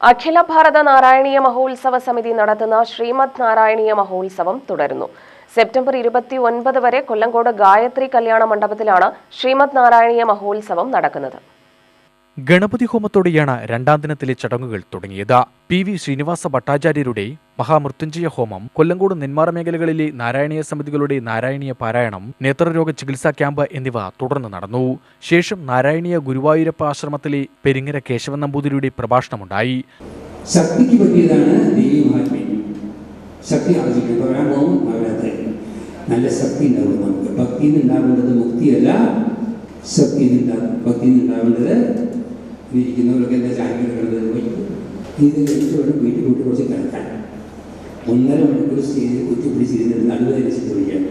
അഖില ഭാരത നാരായണീയ മഹോത്സവ സമിതി നടത്തുന്ന ശ്രീമദ് നാരായണീയ മഹോത്സവം തുടരുന്നു. സെപ്റ്റംബർ ഇരുപത്തി ഒൻപത് വരെ കൊല്ലങ്കോട് ഗായത്രി കല്യാണ മണ്ഡപത്തിലാണ് ശ്രീമദ് നാരായണീയ മഹോത്സവം നടക്കുന്നത്. ഗണപതി ഹോമത്തോടെയാണ് രണ്ടാം ദിനത്തിലെ ചടങ്ങുകൾ തുടങ്ങിയത്. പി വി ശ്രീനിവാസ ഭട്ടാചാര്യരുടെ മഹാമൃത്യുഞ്ജയ ഹോമം കൊല്ലങ്കോട് നെന്മാറ മേഖലകളിലെ നാരായണീയ സമിതികളുടെ നാരായണീയ പാരായണം നേത്രരോഗ ചികിത്സാ ക്യാമ്പ് എന്നിവ തുടർന്ന് നടന്നു. ശേഷം നാരായണീയ ഗുരുവായൂരപ്പ ആശ്രമത്തിലെ പെരിങ്ങര കേശവൻ നമ്പൂതിരിയുടെ പ്രഭാഷണമുണ്ടായി. ശക്തിക്ക് ശക്തി നല്ല ശക്തി ഉണ്ടാവേണ്ടത് മുക്തിയല്ല ശക്തി ഭക്തിയിൽ ഉണ്ടാവേണ്ടത് ഇരിക്കുന്നവരൊക്കെ കിടക്കുന്നത് ഇത് കഴിച്ച് വേണം വീട്ടിൽ കൂട്ടി കുറച്ച് കിടക്കാൻ. ഒന്നര മണിക്കൂർ സ്റ്റേജിൽ നടുവ് നടുവേദന സംഭവിക്കാൻ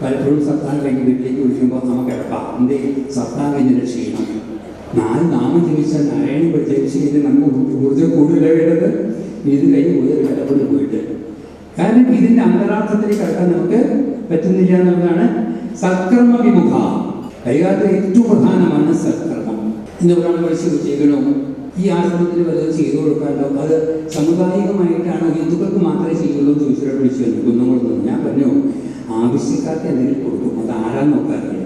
പലപ്പോഴും സത്താൻ കഴിഞ്ഞ് വീട്ടിലേക്ക് വിളിക്കുമ്പോൾ നമുക്ക് കിടക്കാം. എന്തേ? സത്താൻ കഴിഞ്ഞ ക്ഷീണം. നാല് നാമം ജപിച്ചാൽ നാരായണി പ്രത്യേകിച്ച് നമുക്ക് ഊർജം കൂടുതൽ വേണ്ടത് ഇത് കഴിഞ്ഞ് പോയി വിലപ്പെട്ട് പോയിട്ട്. കാരണം ഇതിന്റെ അന്തരാർത്ഥത്തിൽ കിടക്കാൻ നമുക്ക് പറ്റുന്നില്ല എന്നുള്ളതാണ് സത്കർമ്മ വിമുഖ കൈകാലത്ത് ഏറ്റവും പ്രധാനമാണ് സത്കർമ്മം ഇന്ന് ഒരാൾ പരിശ്രമം ചെയ്യണോ ഈ ആശ്രമത്തിന് വല്ലതും ചെയ്തു കൊടുക്കാമല്ലോ അത് സമുദായികമായിട്ടാണ്? ഹിന്ദുക്കൾക്ക് മാത്രമേ ചെയ്യുള്ളൂ എന്ന് ചോദിച്ചിട്ട് വിളിച്ചു വന്നു. കുന്നംകുളം ഞാൻ പറഞ്ഞു ആവശ്യക്കാർക്ക് എന്തെങ്കിലും കൊടുക്കും. അത് ആരാന്ന് നോക്കാറില്ല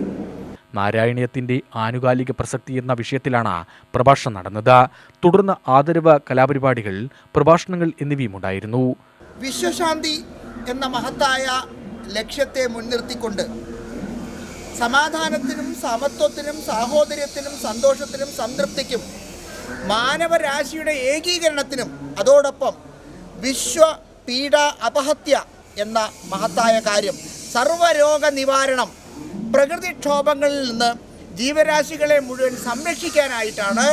നാരായണീയത്തിന്റെ ആനുകാലിക പ്രസക്തി എന്ന വിഷയത്തിലാണ് പ്രഭാഷണം നടന്നത്. തുടർന്ന് ആദരവ് കലാപരിപാടികൾ പ്രഭാഷണങ്ങൾ എന്നിവയും ഉണ്ടായിരുന്നു വിശ്വശാന്തി എന്ന മഹത്തായ ലക്ഷ്യത്തെ മുൻനിർത്തിക്കൊണ്ട് സമാധാനത്തിനും സമത്വത്തിനും സാഹോദര്യത്തിനും സന്തോഷത്തിനും സംതൃപ്തിക്കും മാനവരാശിയുടെ ഏകീകരണത്തിനും അതോടൊപ്പം വിശ്വ പീഡ അപഹത്യ എന്ന മഹത്തായ കാര്യം സർവരോഗ നിവാരണം പ്രകൃതിക്ഷോഭങ്ങളിൽ നിന്ന് ജീവരാശികളെ മുഴുവൻ സംരക്ഷിക്കാനായിട്ടാണ്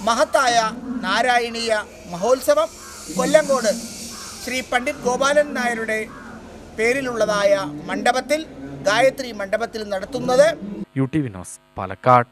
മഹത്തായ നാരായണീയ മഹോത്സവം. കൊല്ലങ്കോട് ശ്രീ പണ്ഡിറ്റ് ഗോപാലൻ നായരുടെ പേരിലുള്ളതായ മണ്ഡപത്തിൽ ഗായത്രി മണ്ഡപത്തിൽ നടത്തുന്നത് യു ടി വിനോസ് പാലക്കാട്.